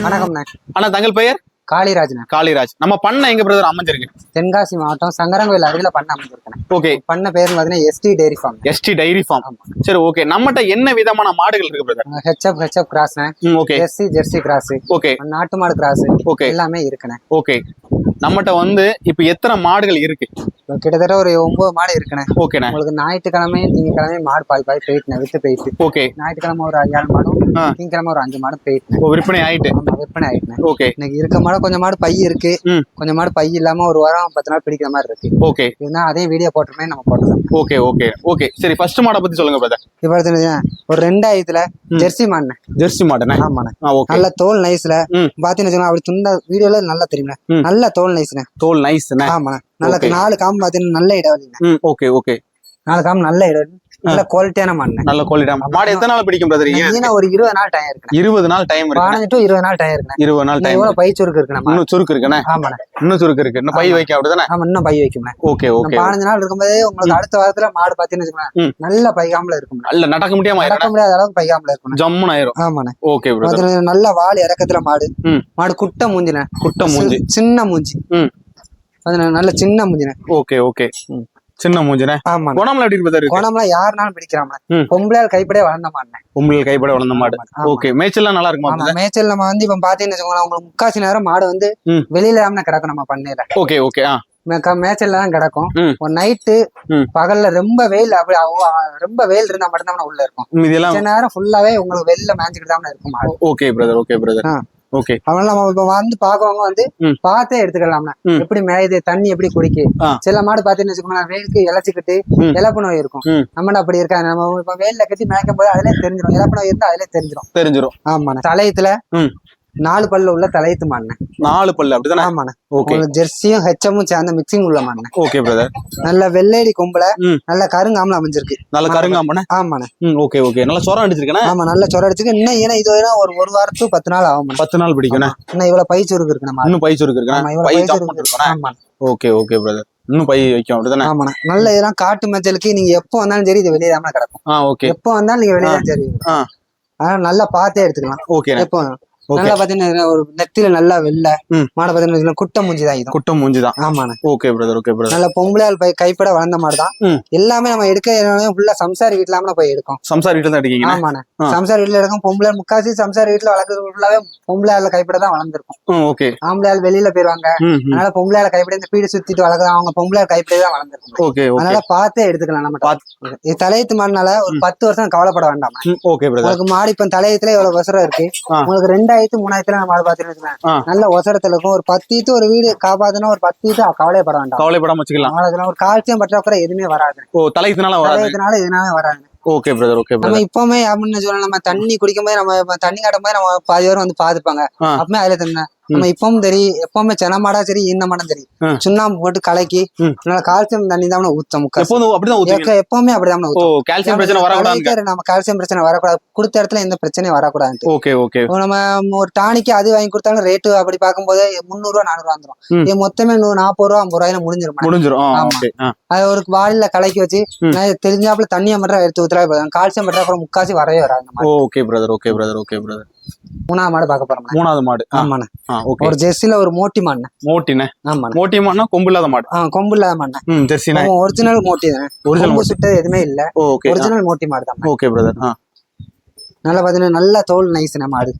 வணக்கம்ண்ணே அண்ணா தங்கள் பெயர்? காளிராஜ்ண்ணே. காளிராஜ். நம்ம பண்ண எங்க பிரதர் அமைஞ்சிருக்கு? தென்காசி மாவட்டம் சங்கரங்கோயில் அருகில் பண்ண அமைஞ்சிருக்கேன் ஓகே. பண்ண பேர் பார்த்தீங்கன்னா ST dairy farm ST dairy farm சரி ஓகே. நம்மகிட்ட என்ன விதமான மாடுகள் இருக்கு பிரதர்? ஹெச்எப் ஹெச்எப் கிராஸ்ண்ணே ம் okay. Jersey Jersey cross okay. நாட்டு மாடு கிராஸ் ஓகே. எல்லாமே இருக்குண்ணே. ஓகே. நம்மகிட்ட வந்து இப்போ எத்தனை மாடுகள் இருக்கு? கிட்டத்தட்ட ஒரு ஒன்பது மாடு இருக்குண்ணே. ஓகேண்ணே உங்களுக்கு ஞாயிற்றுக்கிழமையும் திங்கக்கிழமையும் மாடு பாய் பாய் போயிட்டுனே வித்து போயிட்டு. ஓகே ஞாயிற்றுக்கிழமை ஒரு ஐயாறு மாடும். திங்கக்கிழமை ஒரு அஞ்சு மாடும் போயிட்டுனே ஓ விற்பனை ஆயிட்டு? விற்பனை ஆயிட்டுனே ஓகே இன்னைக்கு இருக்க மாடு கொஞ்சம் மாடு பை இருக்கு. கொஞ்சம் மாடு பை இல்லாம ஒரு வாரம் பத்து நாள் பிடிக்கிற மாதிரி இருக்கு. ஓகே இருந்தா அதே வீடியோ போட்டுமே நம்ம போட்டுருக்கோம் ஓகே ஓகே ஓகே சரி ஃபர்ஸ்ட் மாடை பத்தி சொல்லுங்க பிரதர் இப்போ ஒரு ரெண்டாயிரத்துல ஜெர்சி மாடுண்ணே. ஜெர்சி மாடுண்ணே? ஆமாண்ணே. நல்ல தோல் நைஸ்ல. பாத்தீங்கன்னு அப்படி துண்ட வீடியோல நல்லா தெரியும்ண்ணே. நல்ல தோல் நைஸ்ண்ணே தோல் நைஸ்ண்ணே ஆமாண்ணே. நல்ல. நாலு காம்பு பாத்தீங்கன்னா நல்ல இடைவெளிண்ணே. ம் ஓகே ஓகே நாலு காம்பு நல்ல இடைவெளி. நல்ல குவாலிட்டியான மண்ணு நல்ல குவாலிட்டி மாடு. எத்தனை நாள் பிடிக்கும் பிரதர் ஈன ஒரு இருபது நாள் டயம் இருக்குண்ணே. இருபது நாள் டைம் இருக்கு பதினஞ்சு டு இருபது நாள் டயம் இருக்குண்ணே. இருபது நாள் டைம் எவ்வளவு பை சுருக்கு இருக்குண்ணே இன்னும் சுருக்கு இருக்குண்ணே. ஆமாண்ணே. இன்னும் சுருக்கு இருக்கு. இன்னும் பை வைக்க அப்படிதானே? ஆமா இன்னும் பை வைக்கும்ண்ணே. Okay okay. பதினஞ்சு நாள் இருக்கும்போதே உங்களுக்கு அடுத்த வாரத்துல மாடு பாத்தீங்கன்னு ம். வச்சுக்கோங்களேன் நல்ல பைகாமல இருக்கும்ண்ணே. நல்ல நடக்க முடியாம நடக்க முடியாத அளவுக்கு பைகாமல இருக்கும்ண்ணே. ஜம்முன்னு ஆயிரும். ஆமாண்ணே. ஓகே நல்ல வால் இறக்கத்துல மாடு. மாடு குட்டை மூஞ்சிண்ணே. குட்டை மூஞ்சி. சின்ன மூஞ்சி. நல்ல சின்ன மூஞ்சிண்ணே. Okay okay. சின்ன மூஞ்சினே? ஆமாண்ணே. குணம்ல எப்படி பிரதர் இருக்கு கோணம்லாம் யாருனாலும் பிடிக்கிறாங்க ம். பொம்பளையால் கைப்படியே வளர்ந்த மாட்டேன் உங்கள் கைப்பட வளர்ந்த மாடு. ஓகே மேய்ச்சல்லாம் நல்லா இருக்குமா ஆமா மேய்ச்சல் நம்ம வந்து இப்ப பாத்தீங்கன்னு வச்சுக்கோங்களேன் உங்களுக்கு முக்காசி நேரம் மாடு வந்து. வெளியில இல்லாம கிடக்கும் நம்ம பண்ணையில. ஓகே ஓகே ஆ. மேய்ச்சல்ல தான் கிடக்கும். ஒரு நைட்டு. பகல்ல ரொம்ப வெயில் அப்படி ரொம்ப வெயில் இருந்தா மட்டும்தான் உள்ள இருக்கும். இதெல்லாம் நேரம் ஃபுல்லாவே உங்களுக்கு வெளியில மேய்ஞ்சுக்கிட்டு தான் இருக்கும் மாடு. Okay brother okay brother. Okay அதனால நம்ம இப்ப வந்து பாக்குறவங்க வந்து. பார்த்தே எடுத்துக்கலாம்னா. எப்படி மேயுது தண்ணி எப்படி குடிக்கு. சில மாடு பாத்தீங்கன்னு வச்சுக்கோங்களேன் வெயிலுக்கு இழைச்சிக்கிட்டு ம். இழப்பு நோய் இருக்கும். நம்ம அப்படி இருக்காது நம்ம இப்ப வெயில்ல கட்டி மேய்க்கும் போது அதிலே தெரிஞ்சிடும் இழப்பு நோய் இருந்தா அதிலே தெரிஞ்சிடும் தெரிஞ்சிரும் ஆமாண்ணே தலையத்துல. நாலு பல்ல உள்ள தலையத்து மாண்ணே நாலு பல்லு அப்படிதானே? ஆமாண்ணே. ஓகே ஜெர்சியும் ஹெச்சமும் சேர்ந்த மிக்சிங் உள்ள மாண்ணே ஓகே பிரதர் நல்ல வெள்ளேடி கொம்புல. நல்ல கருங்காமல அமைஞ்சிருக்கு. நல்ல கருங்காமண்ணே? ஆமாண்ணே. ம் ஓகே ஓகே நல்ல சொரம் அடிச்சிருக்கேனே ஆமா நல்ல சொர அடிச்சுக்கு இன்னும் ஏன்னா இது வரையும் ஒரு ஒரு வாரத்துக்கு பத்து நாள் ஆகும் பத்து நாள் பிடிக்கணே இன்னும் இவ்வளவு பை சுருக்கு இருக்கு நம்ம இன்னும் பை சுருக்கு ஆமா இருக்கேன் ஆமாண்ணே. ஓகே ஓகே பிரதர் இன்னும் பை வைக்கும் அப்படிதானே? ஆமாண்ணே. நல்ல இதெல்லாம் காட்டு மஞ்சளுக்கு நீங்க எப்போ வந்தாலும் சரி இது வெளியே தான் கிடக்கும் ஓகே எப்போ வந்தாலும் நீங்க வெளியே தான் சரி. அதனால நல்லா பார்த்தே எடுத்துக்கலாம். ஓகேண்ணே எப்போ ஓகே நல்லா பாத்தீங்கன்னா ஒரு நெத்தில நல்லா வெள்ளை. மாடை பாத்தீங்கன்னா குட்டை மூஞ்சி தான் இது. குட்டம் மூஞ்சி தான். ஆமாண்ணே. Okay brother okay brother. நல்ல பொம்பளையால் பை கைப்பட வளர்ந்த மாடு தான். எல்லாமே நம்ம எடுக்க ஃபுல்லா சம்சாரி வீட்டுல நம்ம போய் எடுக்கும். சம்சார் வீட்டுல தான் அடிக்கீங்க ஆமாண்ணே. சம்சார் வீட்டுல எடுக்கும். பொம்பளை முக்காசி சம்சார் வீட்டுல வளர்க்கறது ஃபுல்லாவே பொம்பளையால கைப்பட தான் வளர்ந்துருக்கும். ஓகே. ஆம்பளையால் வெளியில போயிருவாங்க. அதனால பொம்பளையால கைப்படி இந்த பீடு சுத்திட்டு வளர்க்குறாங்க அவங்க பொம்பளையால் கைப்படி தான் வளர்ந்துருக்கும். ஓகே அதனால பார்த்தே எடுத்துக்கலாம் நம்ம. இது தலையத்து மாடுனால ஒரு பத்து வருஷம் கவலைப்பட வேண்டாம். Okay brother. உங்களுக்கு மாடு இப்ப தலையத்துல இவ்வளவு ஒசரம் இருக்கு. உங்களுக்கு ரெண்டாயிரத்து மூணாயிரத்துல நம்ம மாடு பாத்தீங்கன்னா ஆ. நல்ல ஒசரத்துல இருக்கும் ஒரு பத்து ஒரு வீடு காப்பாத்துனா ஒரு பத்து கவலைப்பட வேண்டாம். கவலைப்படாம வச்சுக்கலாம். அவ்வளவுதான் ஒரு கால்சியம் பற்றாக்குறை எதுவுமே வராது. ஓ தலைக்குனால வராது. தலையத்தினால எதுனால வராது. ஓகே பிரதர் ஓகே நம்ம இப்பவுமே அப்படின்னு சொல்லலாம் நம்ம தண்ணி குடிக்கும் போது நம்ம தண்ணி காட்டும் போது நம்ம பாதி பேர் வந்து பாத்துப்பாங்க. அப்பவுமே அதுல தண்ணி நம்ம இப்பவும் சரி எப்பவுமே சென மாடா சரி இந்த மாடம் சரி. சுண்ணாம்பு போட்டு கலக்கி. நல்ல கால்சியம் தண்ணி தான் ஊத்தம் எப்பவுமே அப்படிதான் கால்சியம் பிரச்சனை வரக்கூடாது நம்ம கால்சியம் பிரச்சனை வரக்கூடாது. கொடுத்த இடத்துல எந்த பிரச்சனையும் வரக்கூடாது ஓகே ஓகே. நம்ம ஒரு டானிக்கு அது வாங்கி கொடுத்தாலும் ரேட்டு அப்படி பார்க்கும்போது முந்நூறு ரூபா நானூறு வந்துரும். ம். இது மொத்தமே நூறு நாற்பது ரூபா ஐம்பது ரூபாயில. ஓகே ஆ அது ஒரு வாளில கலக்கி வச்சு தெரிஞ்சாப்புல தண்ணியை மட்டும் எடுத்து ஊத்துறா கால்சியம் பற்றாக்குறை முக்காசி வரவே வராது okay brother okay brother okay brother மூணாவது மாடு பார்க்க போறோம் மூணாவது மாடு. ஆமாண்ணே. ஓகே. ஒரு ஜெர்சில ஒரு மோட்டி மாடுண்ணே. மோட்டினே ஆமாண்ணே. மோட்டி மாடுனா கொம்பு இல்லாத மாடு? ஆ கொம்பு இல்லாத மாடுண்ணே. ம் ஜெர்சினே ஒரிஜினல் மோட்டி தானே. ஒரிஜினல் கொம்பு சுட்டது எதுவுமே இல்ல. ஓகே. ஒரிஜினல் மோட்டி மாடு தான் ஓகே பிரதர் நல்லா பாத்தீங்கன்னா நல்ல தோல் நைஸ்ண்ணே மாடு.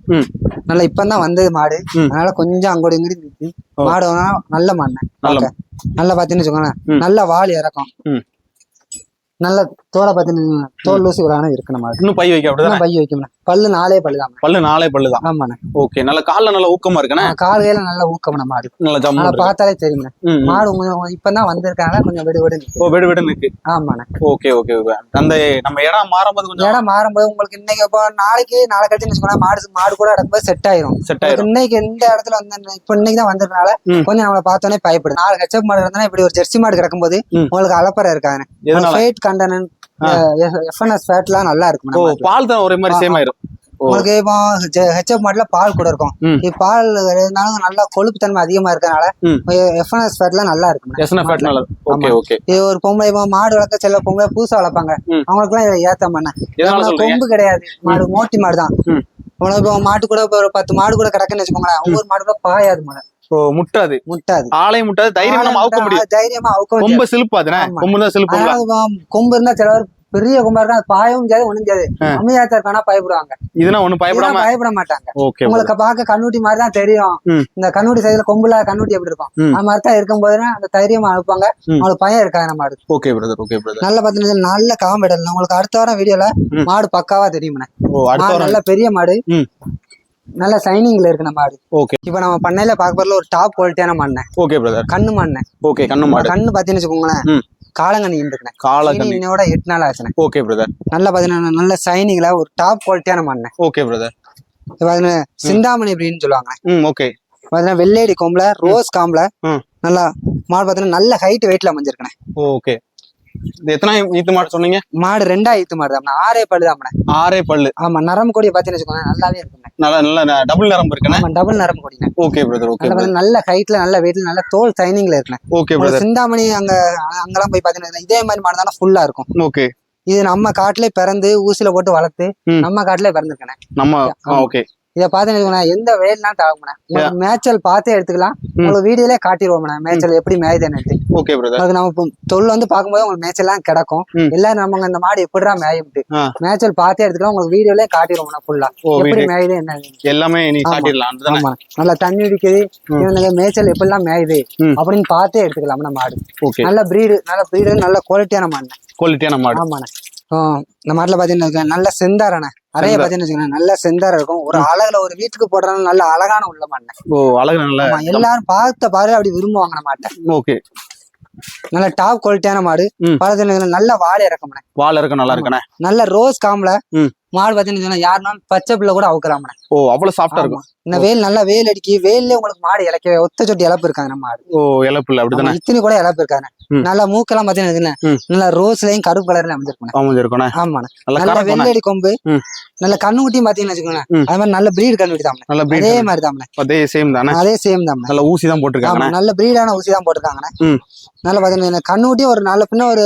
நல்லா இப்பதான் வந்தது மாடு. அதனால கொஞ்சம் அங்கோடி இங்கடி நிக்கி ஓ. மாடு நல்ல மாடுண்ணே. நல்ல பாத்தீங்கன்னு வச்சுக்கோங்களேன். நல்ல வால் இறக்கம். நல்ல தோலை பாத்தீங்கன்னா தோல் லூசி விடாம இருக்கு நம்ம இன்னும் பை வைக்க அப்படிதானே? பை வைக்கணும் பல்லு நாலே பல்லு தான். பல்லு நாலே பல்லு தான். ஆமாண்ணே. ஓகே நல்ல கால்ல நல்ல ஊக்கமா இருக்கனே? கால் கையில நல்ல ஊக்கம்ண்ணே மாடு நல்ல ஜம்மு இருக்கு. பார்த்தாலே தெரியுங்க. மாடு கொஞ்சம் இப்பதான் வந்திருக்காங்க. கொஞ்சம் விடு விடு. ஓ விடு விடு இருக்கு. ஆமாண்ணே. ஓகே ஓகே அந்த நம்ம இடம் மாறும்போது கொஞ்சம் இடம் மாறும்போது உங்களுக்கு இன்னைக்கு இப்போ நாளைக்கு நாளை கழிச்சு வச்சுக்கோங்க மாடு மாடு கூட இடக்கும்போது செட் ஆயிரும். செட் ஆயிரும். இன்னைக்கு இந்த இடத்துல வந்து இப்ப இன்னைக்கு தான் வந்ததுனால. கொஞ்சம் நம்மளை பார்த்தோன்னே பயப்படும் நாலு ஹெச்எப் மாடு இருந்தா இப்படி ஒரு ஜெர்சி மாடு கிடக்கும்போது. உங்களுக்கு அலப்பறை இருக்காங்க எதனால? ஃபேட் கண்டனன் எஃப்என்எஸ் ஃபேட்லாம் நல்லா இருக்கும். பால் தான் ஒரே மாதிரி சேம் ஆயிரும். உங்களுக்கு இப்போ ஹெச்எப் மாடுல பால் கூட இருக்கும். பால் இருந்தாலும் நல்லா கொழுப்பு தன்மை அதிகமா இருக்கனால. எஃப்என்எஸ் ஃபேட்லாம் நல்லா இருக்கும் எஸ்என்எஃப் ஃபேட் நல்லது. Okay okay. இது ஒரு பொம்பளை இப்போ மாடு வளர்க்க சில பொம்பளை புதுசா வளர்ப்பாங்க. அவங்களுக்குலாம் இதை ஏத்த மாட்டேன். கொம்பு கிடையாது. மாடு மோட்டி மாடு தான். உங்களுக்கு இப்போ மாட்டு கூட ஒரு பத்து மாடு கூட கிடக்குன்னு வச்சுக்கோங்களேன். ஒவ்வொரு மாடு கூட பாயாது ஓ முட்டாது. முட்டாது. ஆலை முட்டாது தைரியம் நம்ம அவுக்க முடியும் தைரியமா அவுக்க கொம்பு சிலுப்பாதுனே ஆமா. கொம்பு தான் இப்போ கொம்பு இருந்தா சிலவர் பெரிய கொம்பா இருக்கா அது பாயவும் முடியாது ஒண்ணும் செய்யாது அமைதியாத்தா இருக்கானா பயப்படுவாங்க. இதுனா ஒண்ணும் பயப்படாம? பயப்பட மாட்டாங்க. உங்களுக்கு பார்க்க கண்ணுட்டி மாதிரி தான் தெரியும். இந்த கண்ணுட்டி சைடுல கொம்புல கண்ணுட்டி எப்படி இருக்கும். அது மாதிரி தான் இருக்கும் போது அந்த தைரியமா அனுப்பாங்க. அவங்களுக்கு பயம் இருக்காது நம்ம மாடு ஓகே பிரதர் ஓகே பிரதர் நல்ல பாத்தீங்கன்னா நல்ல காம்பெடல் உங்களுக்கு அடுத்த வாரம் வீடியோல. மாடு பக்காவா தெரியும்ண்ணே மாடு நல்ல பெரிய மாடு. நல்ல சைனிங்ல இருக்கு நம்ம மாடு ஓகே இப்ப நம்ம பண்ணையில பார்க்க போறதுல ஒரு டாப் குவாலிட்டியான மண்ணை. ஓகே பிரதர் கண்ணு மண்ணை. ஓகே கண்ணு மாடு. கண்ணு பாத்தீங்கன்னு வச்சுக்கோங்களேன். காலங்கண்ணி இருக்குண்ணே காளை கண்ணி இன்னோட எட்டு நாள் ஆச்சுண்ணே. ஓகே பிரதர் நல்ல பாத்தீங்கன்னா நல்ல சைனிங்ல ஒரு டாப் குவாலிட்டியான மண்ணை. ஓகே பிரதர் பாத்தீங்கன்னா சிந்தாமணி அப்படின்னு சொல்லுவாங்க ம் ஓகே பாத்தீங்கன்னா வெள்ளேடி கொம்புல ரோஸ் காம்புல. நல்லா மாடு பாத்தீங்கன்னா நல்ல ஹைட் வெயிட்ல அமைஞ்சிருக்கேன் ஓகே இது எத்தனை ஈத்து மாடு சொன்னீங்க? மாடு ரெண்டா ஈத்து மாடு தான் ஆறே பல்லு தான் ஆறே பல்லு. ஆமா நரம்பு கொடியை பாத்தீங்கன்னு வச்சுக்கோங்க நல்லாவே இருக்குண்ணே நல்லா நல்ல டபுள் நரம்பு இருக்குண்ணே? ஆமா டபுள் நரம்பு கொடிண்ணே ஓகே பிரதர் ஓகே நல்ல ஹைட்ல நல்ல வெயிட்ல நல்ல தோல் சைனிங்ல இருக்குண்ணே. ஓகே பிரதர் சிந்தாமணி அங்க அங்கெல்லாம் போய் பாத்தீங்கன்னா இதே மாதிரி மாடு தானே ஃபுல்லா இருக்கும். ஓகே இது நம்ம காட்டுல பிறந்து ஊசில போட்டு வளர்த்து. நம்ம காட்டுல பிறந்திருக்கேன் நம்ம. ஓகே இதை பார்த்தீங்கன்னா எந்த வேலைலாம் தாகும்ண்ணே உங்களுக்கு மேய்ச்சல் பார்த்தே எடுத்துக்கலாம். உங்களுக்கு வீடியோலே காட்டிடுவோம்ண்ணே மேய்ச்சல் எப்படி மேயுதுன்னு ஓகே உங்களுக்கு நம்ம தொழில் வந்து பார்க்கும்போது உங்களுக்கு மேய்ச்சல்லாம் கிடக்கும். எல்லாரும் நம்ம இந்த மாடு எப்படிடா மேயும்ட்டு. மேய்ச்சல் பார்த்தே எடுத்துக்கலாம் உங்களுக்கு வீடியோலே காட்டிடுவோம்ண்ணா ஃபுல்லா எப்படி மேயுது என்ன எல்லாமே நீ ஆமா. நல்லா தண்ணி அடிக்குது. இவனுக்கு மேய்ச்சல் எப்படிலாம் மேயுது. அப்படின்னு பார்த்தே எடுத்துக்கலாம் நம்ம மாடு. நல்ல பிரீடு நல்ல பிரீடு நல்ல குவாலிட்டியான மாடுண்ணே. குவாலிட்டியான மாடு. ஆமாண்ணே. இந்த மாட்டுல பாத்தீங்கன்னா நல்ல செந்தாரண்ணே. அறைய செந்தார். பாத்தீங்கன்னு வச்சுக்கோங்களேன், நல்ல செந்தாரம் இருக்கும். ஒரு அழகுல ஒரு வீட்டுக்கு போடுறாங்க நல்ல அழகான உள்ள மாட்டேன் ஓ அழகு நல்ல ஆமா எல்லாரும் பார்த்த பாரு அப்படி விரும்புவாங்க நம்ம மாட்டை. ஓகே. நல்ல டாப் குவாலிட்டியான மாடு. பாத்தீங்கன்னா நல்ல வாழை இறக்கம்ண்ணே. வால் இருக்கு நல்லா இருக்குண்ணே. நல்ல ரோஸ் காம்புல மாடு பாத்தீங்கன்னா யாருனாலும் பச்சை பிள்ளை கூட அவுக்கலாம்ண்ணே ஓ அவ்வளவு சாஃப்டா இருக்கும். இந்த வெயில் நல்லா வெயில் அடிக்கி வெயில்ல உங்களுக்கு மாடு இலக்க ஒத்த சொட்டி இழப்பு இருக்காங்க மாடு. ஓ இழப்பு இல்ல அப்படிதானே? ஆமா, இத்தனி கூட இழப்பு இருக்காங்க. நல்லா மூக்கெல்லாம் பாத்தீங்கன்னா. நல்லா ரோஸ்லயும் கருப்பு கலர்ல அமைஞ்சிருக்கணும் ஆமாண்ணே நல்ல வெள்ளடி கொம்பு. நல்ல கண்ணுக்குட்டியும் பாத்தீங்கன்னு வச்சுக்கோங்களேன். அது மாதிரி நல்ல பிரீடு கண்ணுக்குட்டி தான் நல்ல அதே மாதிரி தான் அதே சேம் தானே? அதே சேம் தான் நல்ல ஊசி தான் ஆமா போட்டிருக்காங்கண்ணே நல்ல பிரீடான ஊசி தான் போட்டிருக்காங்கண்ணே. ம். நல்ல பாத்தீங்கன்னா கண்ணுக்குட்டியும் ஒரு நல்ல பின்ன ஒரு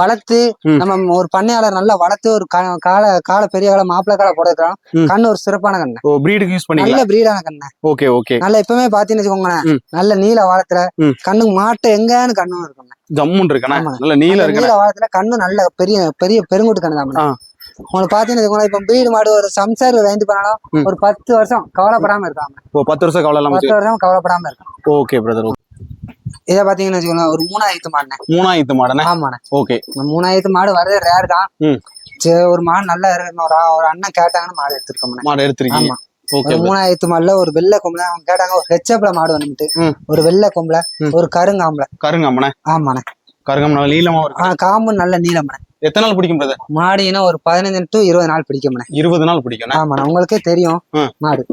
வளர்த்து. நம்ம ஒரு பண்ணையாளர் நல்லா வளர்த்து ஒரு கால கால பெரிய கால மாப்பிள்ளை கால போடுறோம். கண்ணு ஒரு சிறப்பான கண்ணு ஓ பிரீடுக்கு யூஸ் பண்ணிக்கலாம் நல்ல பிரீடான கண்ணு ஓகே ஓகே நல்ல இப்பவுமே பாத்தீங்கன்னு வச்சுக்கோங்களேன். நல்ல நீல வாழத்துல ம். கண்ணுக்கு மாட்டு எங்கன்னு கண்ணும் இருக்குண்ணே ஜம்முன் இருக்கண்ணே ஆமா. நல்ல நீல இருக்குண்ணே நீல வாழத்துல கண்ணு நல்ல பெரிய பெரிய பெருங்குட்டு கண்ணு தான். உங்களுக்கு பாத்தீங்கன்னு இப்ப பிரீடு மாடு ஒரு சம்சார் வாங்கிட்டு போனாலும் ம். ஒரு பத்து வருஷம் கவலைப்படாம இருக்காங்க பத்து வருஷம் கவலை பத்து வருஷம் கவலைப்படாம இருக்கான் ஓகே பிரதர் இதை பாத்தீங்கன்னு வச்சுக்கோங்களேன் ஒரு மூணாயிரத்து மாடுனே மூணாயிரத்து மாடனே ஆமாண்ணே. ஓகே. மூணாயிரத்து மாடு வரதே ரேர் தான். சரி ஒரு மாடு நல்லா ஒரு அண்ணன் கேட்டாங்கன்னு மாடு எடுத்துருக்கோம்ண்ணே. மாடு எடுத்திருக்கீங்க. ஓகே மூணாயிரத்து மாடுல ஒரு வெள்ளை கொம்புல அவங்க கேட்டாங்க ஒரு ஹெச்எப்ல மாடு வந்துட்டு. ஒரு வெள்ளை கொம்புல. ஒரு கருங்காம்புல. கருங்கம்மனே ஆமாண்ணே. கருங்கம்மன நீளமா இருக்கு காம்பு நல்ல நீளம்ண்ணே. எத்தனை நாள் பிடிக்கும் பிரதர்? மாடு ஒரு பதினஞ்சு டு இருபது நாள் பிடிக்கும்ண்ணே. இருபது நாள் பிடிக்கும் ஆமாண்ணே உங்களுக்கே தெரியும். மாடு.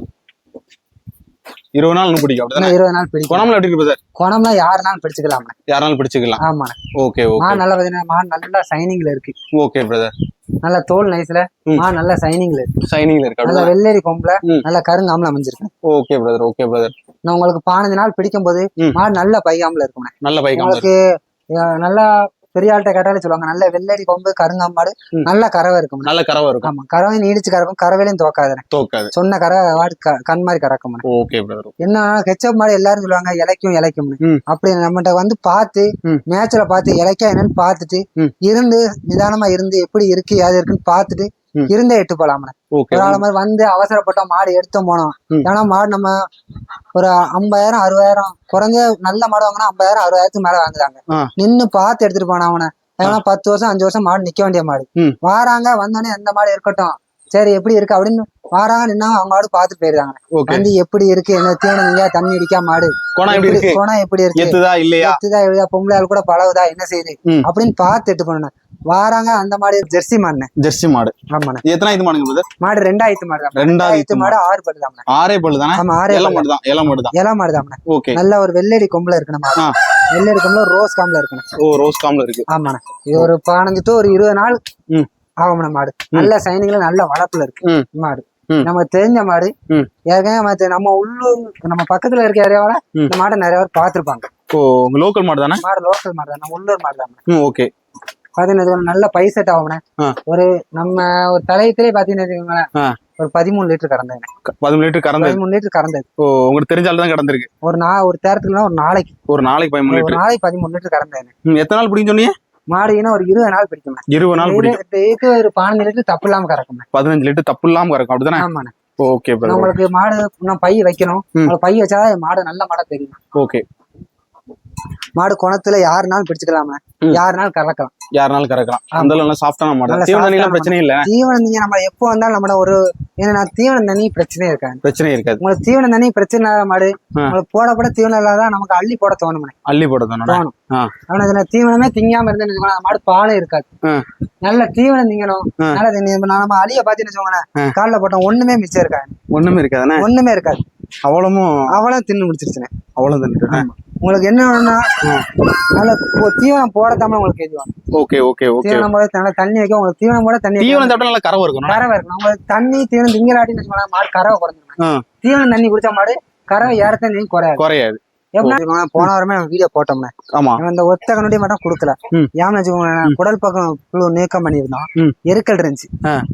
இருபது நாள் பிடிக்கும். இருபது நாள் பிடிக்கும். குணம்ல எப்படி இருக்கு பிரதர் குணம்லாம் யாருனாலும் பிடிச்சுக்கலாம்ண்ணே யாராலும் பிடிச்சிக்கலாம். ஆமாண்ணே ஓகே ஓகே. நல்லா பாத்தீங்கன்னா மாடு நல்லா சைனிங்ல இருக்கு. ஓகே பிரதர் நல்ல தோல் நைஸ்ல ம். நல்லா சைனிங்ல இருக்கு. சைனிங்ல இருக்கு நல்ல வெள்ளரி கொம்புல. நல்ல கருங்காம்புல அமைஞ்சிருக்கு. ஓகே பிரதர் ஓகே பிரதர் நான் உங்களுக்கு பதினஞ்சு நாள் பிடிக்கும் போது ம். மாடு நல்ல பைகாம்புல இருக்கும்ண்ணே நல்ல பைக் உங்களுக்கு நல்லா பெரிய ஆள்கிட்ட கேட்டாலே சொல்லுவாங்க நல்ல வெள்ளரி கொம்பு கருங்காம்பாடு. நல்ல கறவை இருக்கும் நல்ல கறவை இருக்கும் ஆமா கறவை நீடிச்சு கறக்கும் கறவையிலையும் தோக்காதுண்ணே தோக்காது சொன்ன கறவை கண் மாதிரி கறக்கும் ஓகே என்ன கெச்சப் மாடு எல்லாரும் சொல்லுவாங்க இலைக்கும் இலைக்கும்னு ம். அப்படி நம்மகிட்ட வந்து பார்த்து. மேட்ச்ல பார்த்து இலைக்கா என்னன்னு பார்த்துட்டு. இருந்து நிதானமா இருந்து எப்படி இருக்கு அது இருக்குன்னு பார்த்துட்டு. இருந்தே எட்டு ஓகே. ஒரு ஆள் மாதிரி வந்து அவசரப்பட்டோம் மாடு எடுத்தோம் போனோம். ஏன்னா மாடு நம்ம ஒரு ஐம்பதாயிரம் அறுபதாயிரம் குறைஞ்ச நல்ல மாடு வாங்கினா ஐம்பதாயிரம் அறுபதாயிரத்துக்கு மேல வாங்குறாங்க. நின்னு பார்த்து எடுத்துட்டு போனா அவனை. ஏன்னா பத்து வருஷம் அஞ்சு வருஷம் மாடு நிக்க வேண்டிய மாடு. வாராங்க வந்தோடனே எந்த மாடு இருக்கட்டும். சரி எப்படி இருக்கு அப்படின்னு வாராங்க நின்னா அவங்க மாடு பார்த்துட்டு போயிருந்தாங்க வந்து எப்படி இருக்கு என்ன தீவனம் தண்ணி அடிக்கா மாடு குணம் எப்படி இருக்கு? குணம் எப்படி இருக்கு? எத்துதா இல்லையா? எத்துதா எழுதா பொம்பளை ஆள் கூட பழகுதா என்ன செய்யுது. அப்படின்னு பார்த்து எட்டு பண்ணணும் வாராங்க அந்த மாடு ஜெர்சி மாடுனே. ஜெர்சி மாடு. ஆமாண்ணே. எத்தனை இது மாடுங்க மாடு ரெண்டாயிரத்து மாடு தான். ரெண்டாயிரத்து மாடு ஆறு பல்லு தான் ஆறே பல்லு தானே? ஆமா ஆறே இலை. மாடு தான் இலை மாடு தான். இலை மாடு தான் ஓகே. நல்ல ஒரு வெள்ளரி கொம்புல இருக்கணும் மாடு. வெள்ளரி கொம்புல ரோஸ் காம்புல இருக்கணும் ஓ ரோஸ் காம்ல இருக்கு. ஆமாண்ணே. இது ஒரு பதினஞ்சு டு ஒரு இருபது நாள் ம். ஆகும்ண்ணே மாடு நல்ல சைனிங்ல நல்ல வளர்ப்புல இருக்கு. மாடு. ம். நமக்கு தெரிஞ்ச மாடு. ஏற்கனவே மத்த நம்ம உள்ளூர் நம்ம பக்கத்துல இருக்க ஏரியாவில. இந்த மாடை நிறைய பேர் பார்த்திருப்பாங்க. ஓ லோக்கல் மாடு தானே? மாடு லோக்கல் மாடு தான் நம்ம உள்ளூர் மாடு தான். ஓகே. பாத்தீங்கன்னா நல்ல பைசெட் ஆகும்ண்ணே ஆ. ஒரு நம்ம ஒரு தலையத்திலே பாத்தீங்கன்னா. ஒரு பதிமூணு லிட்டர் கறந்ததுண்ணே பதிமூணு லிட்டர் கறந்தது. பதிமூணு லிட்டர் கறந்தது. ஓ உங்களுக்கு தெரிஞ்சாலும் தான் கடந்திருக்கு. ஒரு நா ஒரு தேரத்துக்குனா ஒரு நாளைக்கு. ஒரு நாளைக்கு பதிமூணு ஒரு லிட்டர் நாளைக்கு பதிமூணு லிட்டர் கறந்ததுண்ணே ம், எத்தனை நாள் பிடிக்கும் சொன்னீங்க? மாடுனா ஒரு இருபது நாள் பிடிக்கும் இருபது நாள் பிடிக்கும். ஒரு பதினஞ்சு லிட்டர் தப்பு இல்லாம கறக்கும் பதினஞ்சு லிட்டர் தப்பு இல்லாம கறக்கும். அப்படிதானே? ஆமாண்ணே. ஓகே நான் உங்களுக்கு மாடு இன்னும் பை வைக்கணும். பை வச்சாதான் மாடு நல்ல மாடா தெரியும். ஓகே மாடு குணத்துல யாருனாலும் பிடிச்சுக்கலாமே ம். யாருனாலும் கறக்கலாம். யாருனாலும் கறக்கலாம். அந்த அளவு சாஃப்டான மாடு. நல்ல தீவன soft தண்ணிலாம் ஆன பிரச்சனை இல்ல. தீவனம் நீங்க நம்ம எப்போ வந்தாலும் நம்மள ஒரு ஏன்னா தீவனம் தண்ணி பிரச்சனையே இருக்காது. பிரச்சனை இருக்காது. உங்களுக்கு தீவனம் தண்ணி பிரச்சனை இல்லாத மாடு. உங்களுக்கு போட போட தீவனம் இல்லாத நமக்கு அள்ளி போட தோணும் அள்ளி போட தோணும். ஆ. ஆனா இதுல தீவனமே திங்காம இருந்து மாடு பாலும் இருக்காது. நல்ல தீவனம் திங்கணும். நல்ல நம்ம அழிய பாத்தீங்கன்னு வச்சுக்கோங்களேன். கால்ல போட்டோம் ஒண்ணுமே மிச்சம் இருக்காது. ஒண்ணுமே இருக்காதானே? ஒண்ணுமே இருக்காது. அவ்வளவும் அவ்வளவு தின்னு முடிச்சிருச்சுனே. அவ்வளவு தானே உங்களுக்கு என்ன வேணும்னா நல்ல தீவனம் போடத்தாம உங்களுக்கு எதுவும் ஓகே ஓகே ஓகே. தீவனம் போட நல்ல தண்ணி வைக்க உங்களுக்கு தீவனம் போட தண்ணி தீவனம் சாப்பிட்டா நல்லா கறவை இருக்கணும் கறவை இருக்கணும். உங்களுக்கு தண்ணி தீவனம் திங்கலாட்டின்னு வச்சுக்கோங்களேன் மாடு கறவை குறைஞ்சிடும். தீவனம் தண்ணி குடிச்ச மாடு கறவை ஏறத்தண்ணி குறையாது. குறையாது. எப்படின்னா போன வாரமே நம்ம வீடியோ போட்டோம்னா ஆமா இந்த ஒத்த கண்ணுடைய மட்டும் கொடுக்கல. ஏன்னு வச்சுக்கோங்களேன் குடல் பக்கம் புழு நீக்கம் பண்ணியிருந்தோம். எருக்கல் இருந்துச்சு.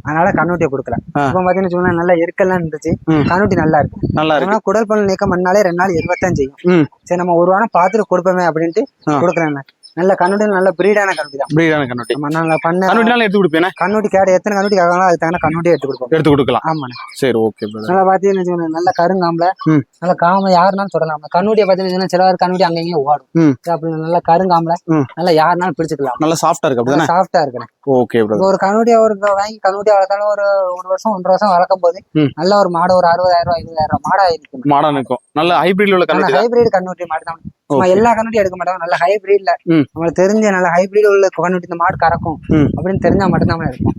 அதனால கண்ணுட்டியை கொடுக்கல. இப்ப பாத்தீங்கன்னு வச்சுக்கோங்களேன் நல்லா எருக்கல்லாம் இருந்துச்சு. கண்ணுட்டி நல்லா இருக்கு நல்லா இருக்கு குடல் பல் நீக்கம் பண்ணாலே ரெண்டு நாள் செய்யும் ம். சரி நம்ம ஒரு வாரம் பார்த்துட்டு கொடுப்போமே அப்படின்ட்டு. கொடுக்குறேன் நல்ல கண்ணுட்டி நல்ல பிரீடான கண்ணுட்டி தான். பிரீடான கண்ணுட்டி நல்லா பண்ண. கண்ணுட்டினாலும் எடுத்து கொடுப்பேனே? கண்ணுட்டி கேடு எத்தனை கண்ணுட்டி கேட்கலாம் அதுக்கு தகுந்த கண்ணுட்டி எடுத்து கொடுப்போம். எடுத்து கொடுக்கலாம். ஆமாண்ணே. சரி ஓகே நல்லா பாத்தீங்கன்னு நல்ல கருங்காம்பல ம். நல்ல காம யாருனாலும் தொடலாம். கண்ணுட்டியை பாத்தீங்கன்னா சில பேர் கண்ணுட்டி அங்கேயும் ஓடும். அப்படி நல்ல கருங்காம்பல ம். நல்லா யாருனாலும் பிடிச்சுக்கலாம் நல்லா சாஃப்டா இருக்கு அப்படிதானே? சாஃப்டா இருக்கிறேன் ஓகே ஒரு கண்ணுட்டியை ஒரு வாங்கி கண்ணுட்டியை வளர்த்தாலும் ஒரு ஒரு வருஷம் ஒன்றரை வருஷம் வளர்க்கும் போது. நல்ல ஒரு மாடு ஒரு அறுபதாயிரம் ரூபாய் ஐம்பதாயிரம் மாடா இருக்கும் மாடா இருக்கும் நல்ல ஹைபிரிட்ல உள்ள கண்ணுட்டி ஹைபிரிட் கண்ணுட்டி மாடு தான். நம்ம. எல்லா கண்ணுட்டியும் எடுக்க மாட்டோம் நல்ல ஹைபிரிட்ல. நம்மளுக்கு தெரிஞ்ச நல்ல ஹைபிரிட் உள்ள கண்ணுட்டி இந்த மாடு கறக்கும். அப்படின்னு தெரிஞ்சா மட்டும்தான் எடுப்போம்